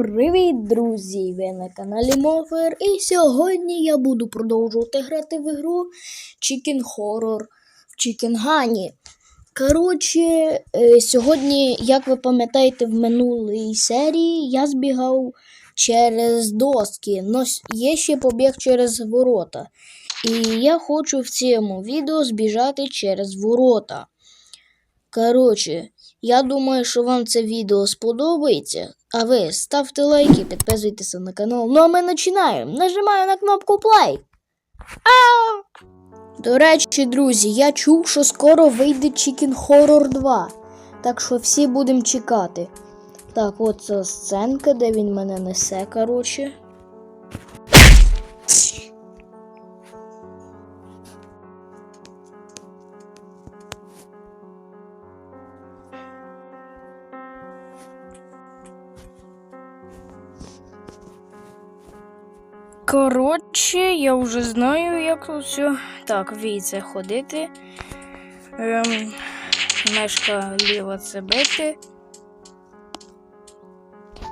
Привіт, друзі! Ви на каналі Мофер. І сьогодні я буду продовжувати грати в ігру Chicken Horror в Чікенгані. Коротше, е, сьогодні, як ви пам'ятаєте, в минулій серії я збігав через доски, но є ще побіг через ворота. І я хочу в цьому відео збіжати через ворота. Коротше, я думаю, що вам це відео сподобається. А ви ставте лайки, підписуйтеся на канал. Ну а ми починаємо. Нажимаю на кнопку плей. А! До речі, друзі, я чув, що скоро вийде Chicken Horror 2. Так що всі будемо чекати. Так, от ця сценка, де він мене несе, коротше. Коротше, я вже знаю, як тут все. Так, війце ходити. Ем, мешка ліва це бити.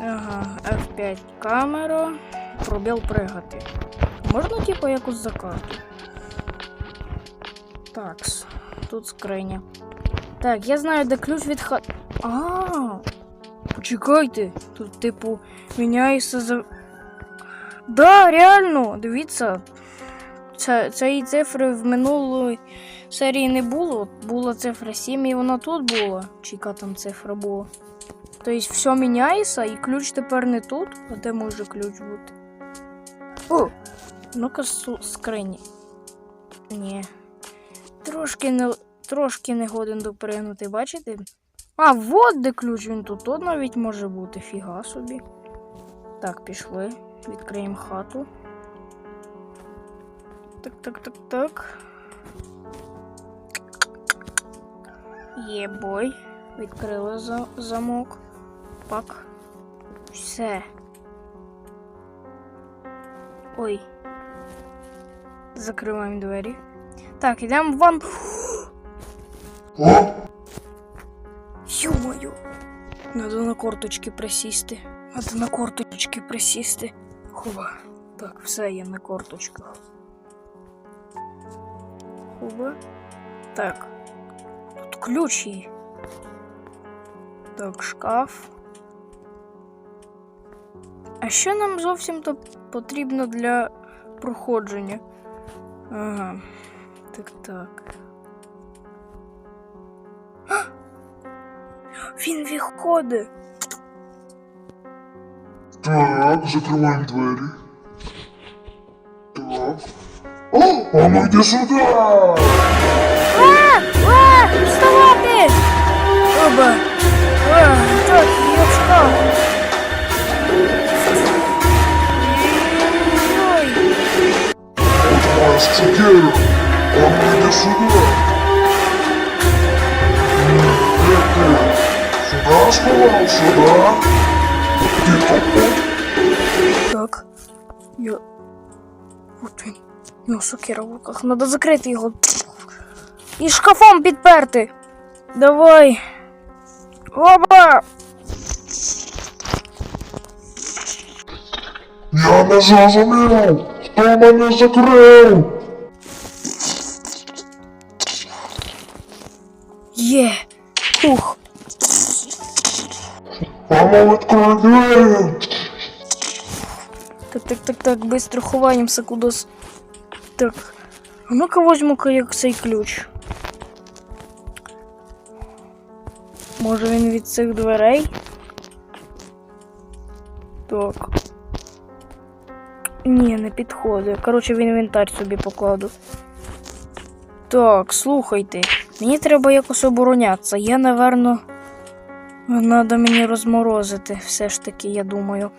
Ага, F5 камера. Пробіл пригати. Можна, типу, якусь за карту? Такс. Тут скриня. Так, я знаю, де ключ від хати. А. Почекайте. Тут, типу, міняється за. Да, реально, дивіться. Цієї цифри в минулої серії не було. Була цифра 7 і вона тут була. Чи яка там цифра була? Тобто все міняється і ключ тепер не тут. А де може ключ бути? О! Ну-ка скрині. Ні. Трошки не, трошки не годен допригнути, бачите? А, вот де ключ він тут. Тут навіть може бути. Фіга собі. Так, пішли. Відкриємо хату. Так, так, так, так. Єбой. Відкрили за замок. Пак. Все. Ой. Закриваємо двері. Так, ідемо в ван. Ё-моё. Надо на корточки присісти. Надо на корточки присісти. Хуба. Так, все є на корточках. Хуба. Так. Тут ключ. Так, шкаф. А що нам зовсім то потрібно для проходження? Ага. Так, так. Він виходить. Так, закриваємо двері. Так. О, а ну йди сюди! А! А! Вставати! Оба! А, так, я в шкаф. Ой, От. А ну йди сюди. М, Де ти? Сюди сховався, да? Ти тут? Я... Вот він. У нього сокира в руках. Надо закрити його. І шкафом підперти. Давай. Оба! Я не зрозумів! Хто мене закрив? Є. Ух. А ну відкрий двері! Так, так, так, так, быстро ховаємося кудись. Так. А ну-ка возьму-ка як цей ключ. Може він від цих дверей? Так. Ні, не підходить. Коротше, в інвентар собі покладу. Так, слухайте. Мені треба якось оборонятися. Я, напевно, треба мені розморозити. Все ж таки, я думаю.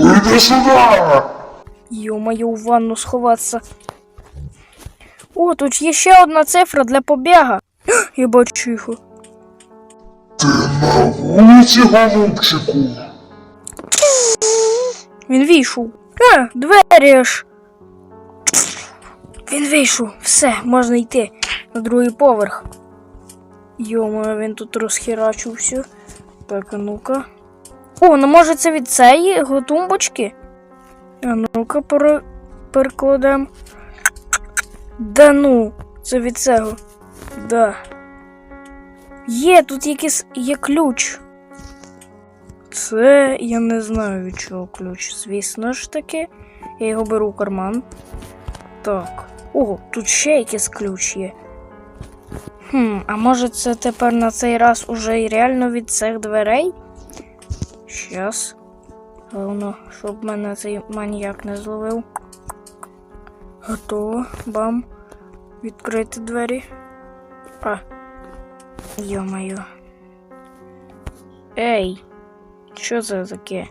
Іди сюди! Ё-моё, в ванну сховатися. О, тут є ще одна цифра для побіга. Я бачу його. Ти на вулиці, голубчику? Він вийшов. Е, двері ж. Він вийшов. Все, можна йти на другий поверх. Йома, він тут розхерачився. Так, а ну-ка. О, ну може це від цієї тумбочки? А ну-ка пере... перекладемо. Да ну, це від цього. Да. Є, тут якийсь є ключ. Це я не знаю від чого ключ. Звісно ж таки. Я його беру в карман. Так. О, тут ще якийсь ключ є. Хм, а може це тепер на цей раз уже реально від цих дверей? Щас. Головно, щоб мене цей маніяк не зловив. Готово. Бам. Відкрити двері. А. Йо-моє. Ей. Що це таке?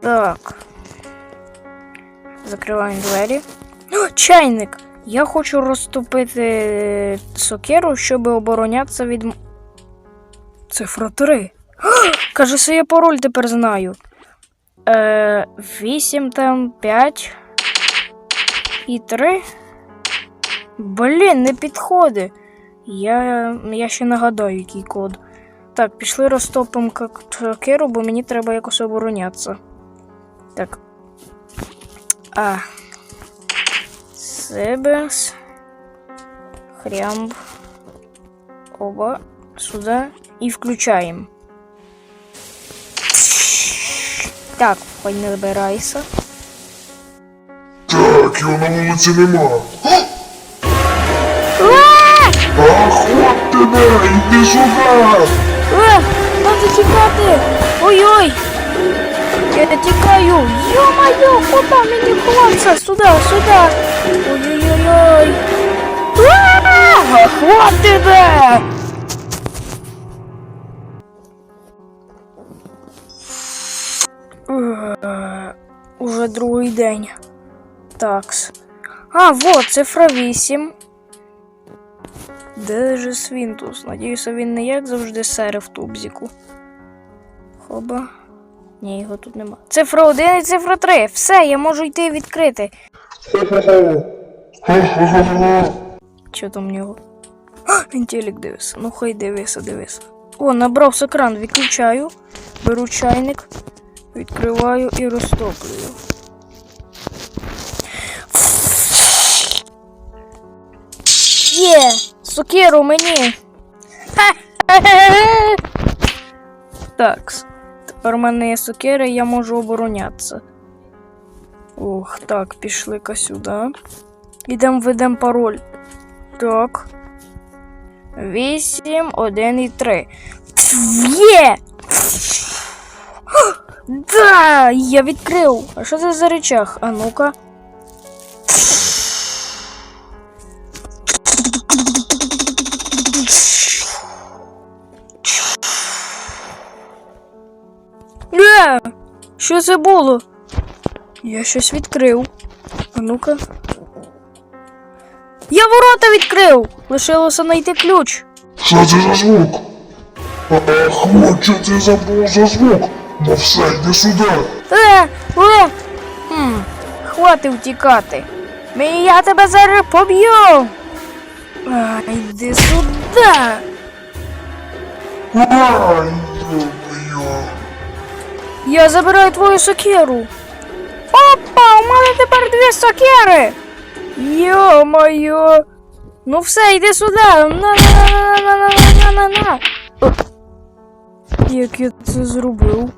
Так. Закриваємо двері. О, чайник! Я хочу розтопити сокиру, щоб оборонятися від. Цифра 3. Каже, що я пароль тепер знаю. Е, 8 там 5 і 3. Блін, не підходить. Я, я ще нагадаю, який код. Так, пішли розтопимо как- сокиру, бо мені треба якось оборонятися. Так. А. Себес. Хрямб. Оба. Сюда. І включаємо. Так, хоч не забирайся. Так, його на вулиці нема. А! Ах, от тебе, іди сюди. Е, надо тікати! Ой-ой! Я тікаю! Ё-моё, куда мені хлопця? Сюда, сюда! Ой-ой-ой! А, Хват тебе! Уже другий день. Такс. А, вот, цифра 8. Де же Свінтус? Надіюся, він не як завжди сере в тубзіку. Хоба. Ні, його тут нема. Цифра 1 і цифра 3. Все, я можу йти відкрити. Що там в нього? А, він телек дивиться. Ну хай дивися, дивися. О, набрався кран, виключаю. Беру чайник, відкриваю і розтоплюю. Є! Сокиру мені! Такс. Тепер у мене є сокира, я можу оборонятися. Ох, так, пішли-ка сюди. Ідемо введемо пароль. Так. 8, 1 і 3. Є! Да! Я відкрив! А що це за речах? А ну-ка. Е! Що це було? Я щось відкрив. А ну-ка. Я ворота відкрив! Лишилося знайти ключ. Що це за звук? Ах, от що це за звук? Ну все, йди сюди. Е, е. Хм, хватить втікати. Мені я тебе зараз поб'ю. А, йди сюди. Ура, йди. Я забираю твою сокеру! Опа, у мене тепер дві сокири. Йо-моє. Ну все, йди сюди. На-на-на-на-на-на-на-на-на-на! Як я це зробив?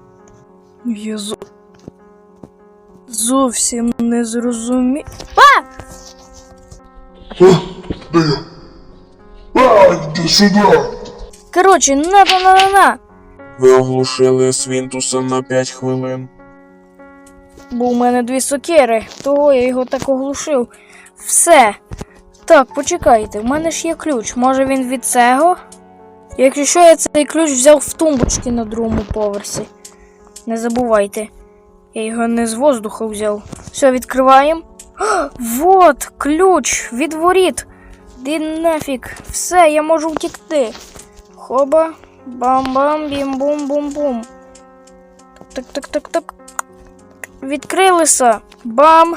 Я зо... зовсім не зрозумів. А! Е, Де я? Ай, йди сюди. Коротше, на-на-на-на-на. Ви оглушили Свінтуса на 5 хвилин. Бо у мене дві сокири, того я його так оглушив. Все. Так, почекайте, в мене ж є ключ. Може він від цього? Якщо що, я цей ключ взяв в тумбочці на другому поверсі. Не забувайте. Я його не з воздуха взяв. Все, відкриваємо. Вот, ключ від воріт. Ди нафіг. Все, я можу втікти. Хоба. Бам-бам, бім-бум-бум-бум. Так-так-так-так. Відкрилися. Бам.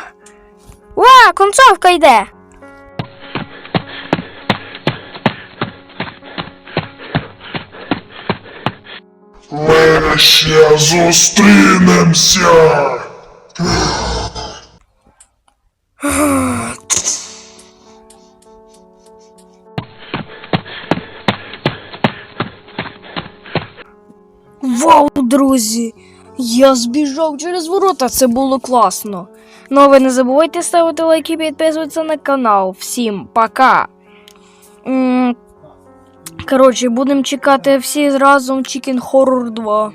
Ва, концовка йде. Ще зустрінемося. Вау, друзі! Я збіжав через ворота, це було класно. Ну а ви не забувайте ставити лайки і підписуватися на канал. Всім пока! Коротше, будемо чекати всі разом Chicken Horror 2.